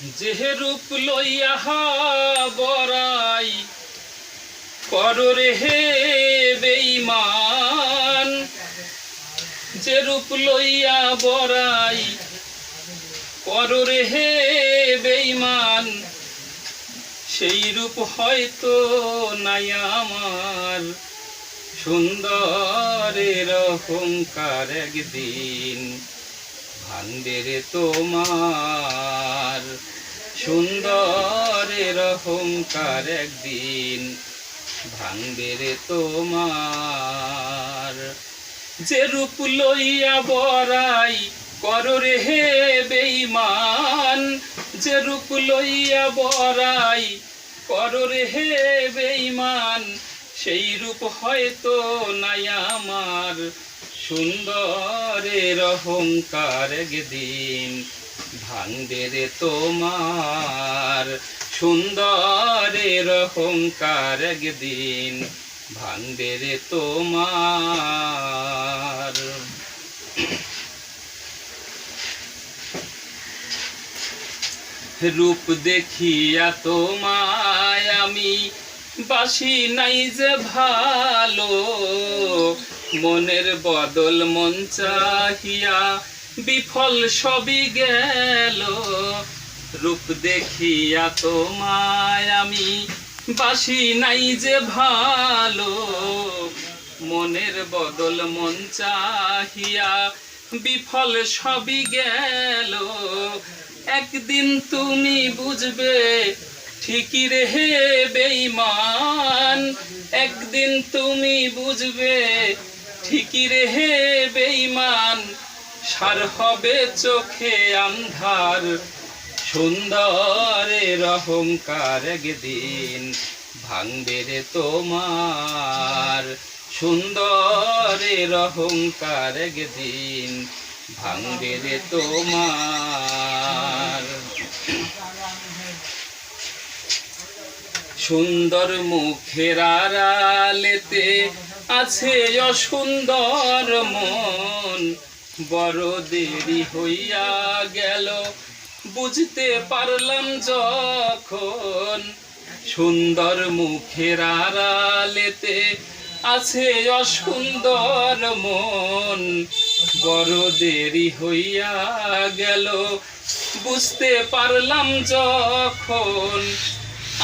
যে রূপ লইয়া বরাই কররে হে বেইমান যে রূপ লইয়া বরাই কররে হে বেইমান সেই রূপ হয়তো নাই আমার সুন্দরের অহংকার একদিন। ভাঙবে রে তোমার, সুন্দরের অহংকার একদিন ভাঙবে রে তোমার। যে রূপ লইয়া বরাই কররে হে বেইমান যে রূপ লইয়া বরাই কররে হে বেইমান সেই রূপ হয়তো নাই আমার। সুন্দরের অহংকার একদিন ভাঙবে রে তোমার। সুন্দরের অহংকার একদিন ভাঙবে রে তোমার। রূপ দেখিয়া তোমায় আমি বাসি নাই যে ভালো, মনের বদল মন চাহিয়া বিফল সবই গেল। রূপ দেখিয়া তোমায় আমি বাসি নাই যে ভালো, মনের বদল মন চাহিয়া বিফল সবই গেল। একদিন তুমি বুঝবে ঠিকই রে হে বেইমান একদিন তুমি বুঝবে ঠিকই রে হে বেইমান সার হবে চোখে আন্ধার, সুন্দরের অহংকার একদিন ভাঙবে রে তোমার, সুন্দরের অহংকার একদিন ভাঙবে রে তোমার। সুন্দর মুখের আড়ালেতে আছে অসুন্দর মন। বড় দেরি হইয়া গেল, বুঝতে পারলাম যখন। সুন্দর মুখের আড়ালেতে আছে অসুন্দর মন। বড় দেরি হইয়া গেল, বুঝতে পারলাম যখন।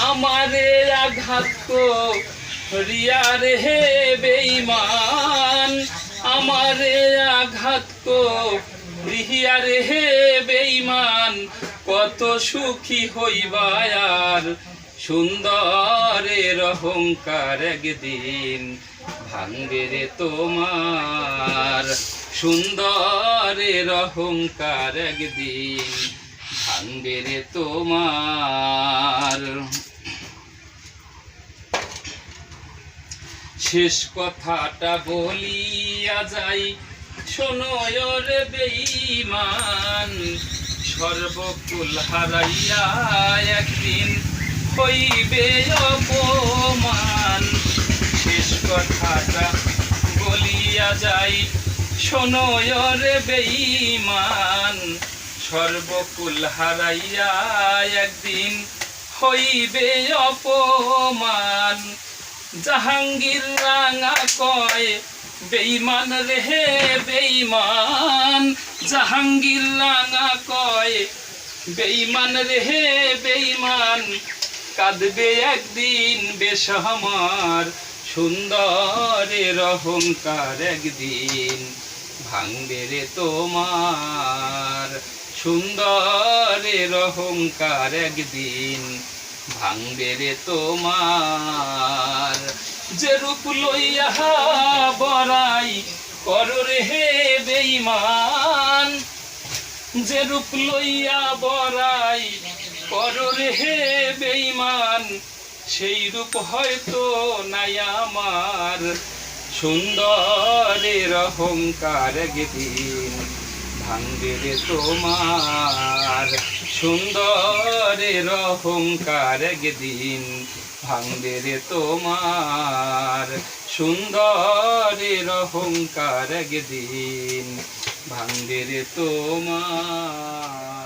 আমারে আঘাত রিয়া রে হে বেইমান আমারে আঘাত রিয়া রে হে বেইমান কত সুখী হইবা আর সুন্দরের অহংকার একদিন ভাঙ্গে রে তোমার। সুন্দরের অহংকার একদিন ভাঙ্গে রে তোমার। শেষ কথাটা বলিয়া যাই। শোনো রে বেইমান সর্বকুল হারাইয়া একদিন হইবে অপমান। শেষ কথাটা বলিয়া যাই। শোনো রে বেইমান সর্বকুল হারাইয়া একদিন হইবে অপমান। জাহাঙ্গীর রাঙা কয় বেইমান রে বেইমান জাহাঙ্গীর রাঙা কয় বেইমান রে বেইমান কাঁদবে একদিন বেশ আমার সুন্দরের অহংকার একদিন ভাঙবে রে তোমার। সুন্দরের অহংকার একদিন ভাঙবে রে তোমার। যে রূপ লইয়া বরাই কররে হে বেইমান যে রূপ লইয়া বরাই কররে হে বেইমান সেই রূপ হয়তো নাই আমার। সুন্দরের অহংকার একদিন ভাঙবে রে তোমার। সুন্দরের অহংকার একদিন ভাঙবে রে তোমার। সুন্দরের অহংকার একদিন ভাঙবে রে তোমার।